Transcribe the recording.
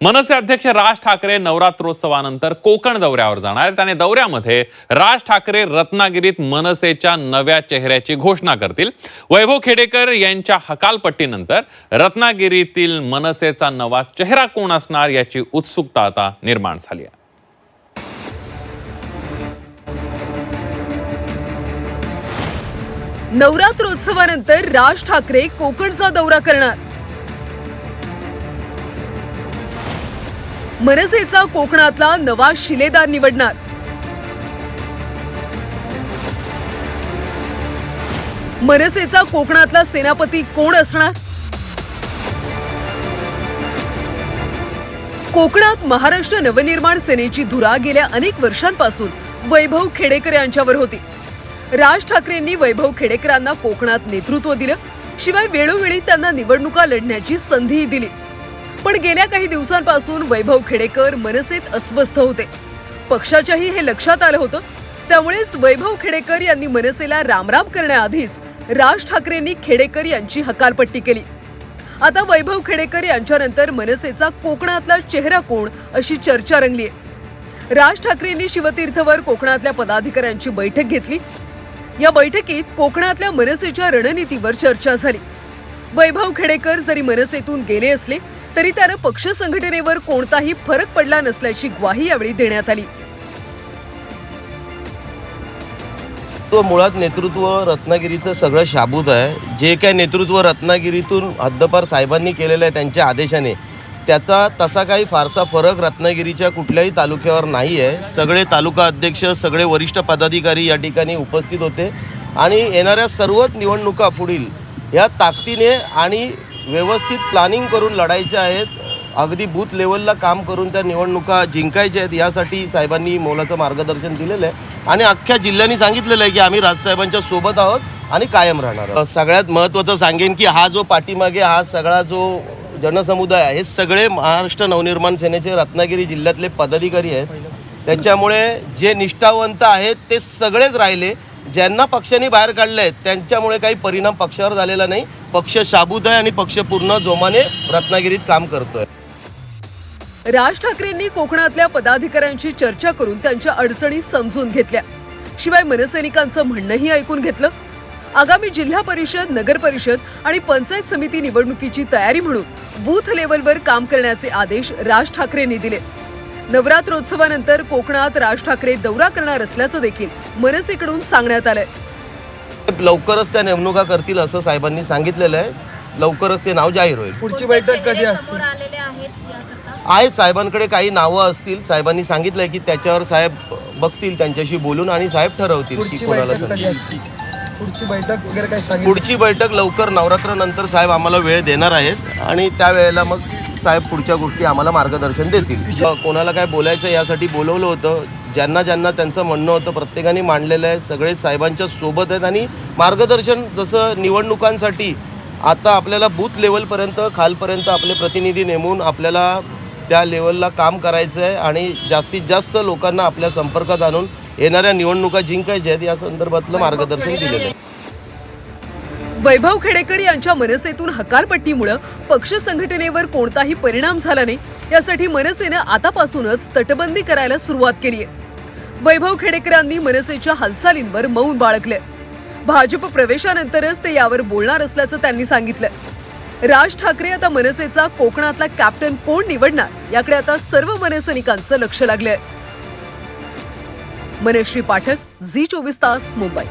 मनसे अध्यक्ष राज ठाकरे नवरात्रोत्सवानंतर कोकण दौऱ्यावर जाणार आहेत. आणि दौऱ्यामध्ये राज ठाकरे रत्नागिरीत मनसेच्या नव्या चेहऱ्याची घोषणा करतील. वैभव खेडेकर यांच्या हकालपट्टीनंतर रत्नागिरीतील मनसेचा नवा चेहरा कोण असणार याची उत्सुकता आता निर्माण झाली आहे. नवरात्रोत्सवानंतर राज ठाकरे कोकणचा दौरा करणार. मनसेचा कोकणातला नवा शिलेदार निवडणार. मनसेचा कोकणातला सेनापती कोण असणार? कोकणात महाराष्ट्र नवनिर्माण सेनेची धुरा गेल्या अनेक वर्षांपासून वैभव खेडेकर यांच्यावर होती. राज ठाकरेंनी वैभव खेडेकरांना कोकणात नेतृत्व दिलं शिवाय वेळोवेळी त्यांना निवडणुका लढण्याची संधीही दिली. पण गेल्या काही दिवसांपासून वैभव खेडेकर मनसेत अस्वस्थ होते. पक्षाच्याही हे लक्षात आलं होतं. त्यामुळेच वैभव खेडेकर यांनी मनसेला रामराम करण्याआधीच राज ठाकरेंनी खेडेकर यांची हकालपट्टी केली. आता वैभव खेडेकर यांच्यानंतर मनसेचा कोकणातला चेहरा कोण अशी चर्चा रंगली आहे राज ठाकरेंनी शिवतीर्थवर कोकणातल्या पदाधिकाऱ्यांची बैठक घेतली. या बैठकीत कोकणातल्या मनसेच्या रणनीतीवर चर्चा झाली. वैभव खेडेकर जरी मनसेतून गेले असले तरी त्यानं पक्ष संघटनेवर कोणताही फरक पडला नसल्याची ग्वाही यावेळी देण्यात आली. तो मुळात नेतृत्व रत्नागिरीचं सगळं शाबूत आहे. जे काय नेतृत्व रत्नागिरीतून हद्दपार साहेबांनी केलेलं आहे त्यांच्या आदेशाने त्याचा तसा काही फारसा फरक रत्नागिरीच्या कुठल्याही तालुक्यावर नाही आहे. सगळे तालुका अध्यक्ष सगळे वरिष्ठ पदाधिकारी या ठिकाणी उपस्थित होते. आणि येणाऱ्या सर्वच निवडणुका पुढील या ताकदीने आणि व्यवस्थित प्लॅनिंग करून लढायचे आहेत. अगदी बूथ लेवलला काम करून त्या निवडणुका जिंकायच्या आहेत यासाठी साहेबांनी मोलाचं मार्गदर्शन दिलेलं आहे. आणि अख्ख्या जिल्ह्यांनी सांगितलेलं आहे की आम्ही राजसाहेबांच्या सोबत आहोत आणि कायम राहणार आहोत. सगळ्यात महत्त्वाचं सांगेन की हा जो पाठीमागे हा सगळा जो जनसमुदाय आहे हे सगळे महाराष्ट्र नवनिर्माण सेनेचे रत्नागिरी जिल्ह्यातले पदाधिकारी आहेत. त्याच्यामुळे जे निष्ठावंत आहेत ते सगळेच राहिले. ज्यांना पक्षाने बाहेर काढले आहेत त्यांच्यामुळे काही परिणाम पक्षावर झालेला नाही. पक्ष शाबूत आहे आणि पक्ष पूर्ण जोमाने रत्नागिरीत काम करतोय. राज ठाकरेंनी कोकणातल्या पदाधिकाऱ्यांची चर्चा करून त्यांच्या अडचणी समजून घेतल्या. शिवाय मनसैनिकांचं म्हणणंही ऐकून घेतलं. आगामी जिल्हा परिषद नगर परिषद आणि पंचायत समिती निवडणुकीची तयारी म्हणून बूथ लेवलवर काम करण्याचे आदेश राज ठाकरेंनी दिले. नवरात्रोत्सवानंतर कोकणात राज ठाकरे दौरा करणार असल्याचं देखील मनसेकडून सांगण्यात आलंय. लवकरच त्या नेमणुका करतील असं साहेबांनी सांगितलेलं आहे. लवकरच ते नाव जाहीर होईल. पुढची बैठक कधी असते? आहेत साहेबांकडे काही नावं असतील. साहेबांनी सांगितलंय की त्याच्यावर साहेब बघतील त्यांच्याशी बोलून आणि साहेब ठरवतील की पुढची कोणाला संधी पुढची बैठक वगैरे काही सांगितलं? पुढची बैठक लवकर नवरात्रानंतर साहेब आम्हाला वेळ देणार आहेत आणि त्यावेळेला मग साहेब पुढच्या गोष्टी आम्हाला मार्गदर्शन देतील. कोणाला काय बोलायचं यासाठी बोलवलं होतं ज्यांना ज्यांना त्यांचं म्हणणं होतं प्रत्येकाने मांडलेलं आहे सगळे साहेबांच्या सोबत आहेत आणि मार्गदर्शन जसं निवडणुकांसाठी आता आपल्याला बूथ लेवलपर्यंत खालपर्यंत आपले प्रतिनिधी नेमून आपल्याला त्या लेवलला काम करायचं आहे आणि जास्तीत जास्त लोकांना आपल्या संपर्कात आणून येणाऱ्या निवडणुका जिंकायच्या आहेत या संदर्भातलं मार्गदर्शन दिलेलं आहे. वैभव खेडेकर यांच्या मनसेतून हकालपट्टीमुळं पक्ष संघटनेवर कोणताही परिणाम झाला नाही. यासाठी मनसेनं आतापासूनच तटबंदी करायला सुरुवात केली आहे. वैभव खेडेकरांनी मनसेच्या हालचालींवर मौन बाळगले भाजप प्रवेशानंतरच ते यावर बोलणार असल्याचं त्यांनी सांगितलं राज ठाकरे आता मनसेचा कोकणातला कॅप्टन कोण निवडणार? याकडे आता सर्व मनसैनिकांचं लक्ष लागलंय. मनश्री पाठक झी चोवीस तास मुंबई.